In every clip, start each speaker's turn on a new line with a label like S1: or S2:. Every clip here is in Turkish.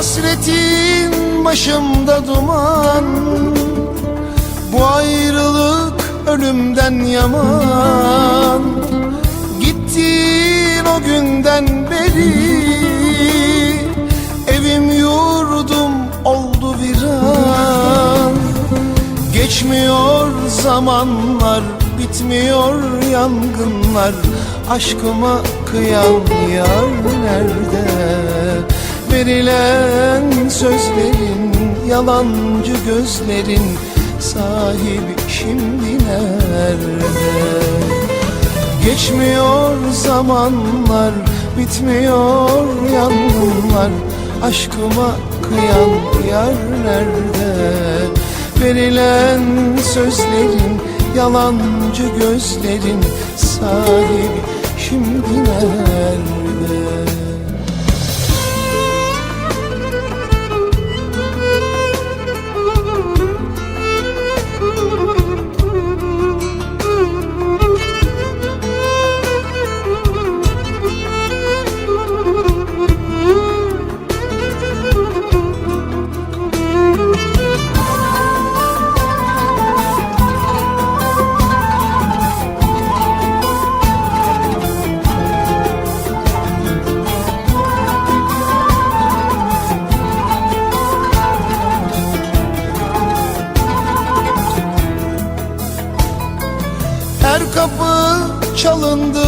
S1: Hasretin başımda duman Bu ayrılık ölümden yaman. Gittin o günden beri Evim yurdum oldu viran. Geçmiyor zamanlar Bitmiyor yangınlar. Aşkıma kıyan yar nerede Verilen sözlerin Yalancı gözlerin Sahibi şimdi nerede? Geçmiyor zamanlar Bitmiyor yangınlar Aşkıma kıyan yar nerede? Verilen sözlerin Yalancı gözlerin Sahibi şimdi nerede Her kapı çalındığında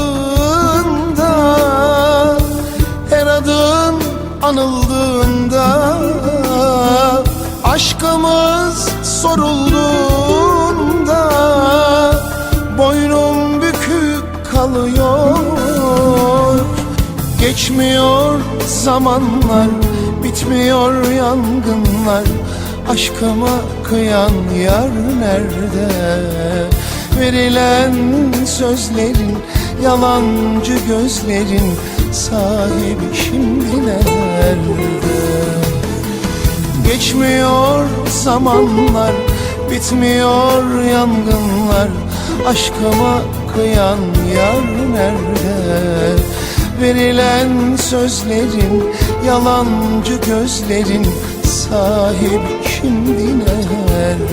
S1: Her adın anıldığında Aşkımız sorulduğunda Boynum bükük kalıyor. Geçmiyor zamanlar Bitmiyor yangınlar. Aşkıma kıyan yar nerede Verilen sözlerin Yalancı gözlerin Sahibi şimdi nerede? Geçmiyor zamanlar Bitmiyor yangınlar. Aşkıma kıyan yar nerede? Verilen sözlerin Yalancı gözlerin Sahibi şimdi nerede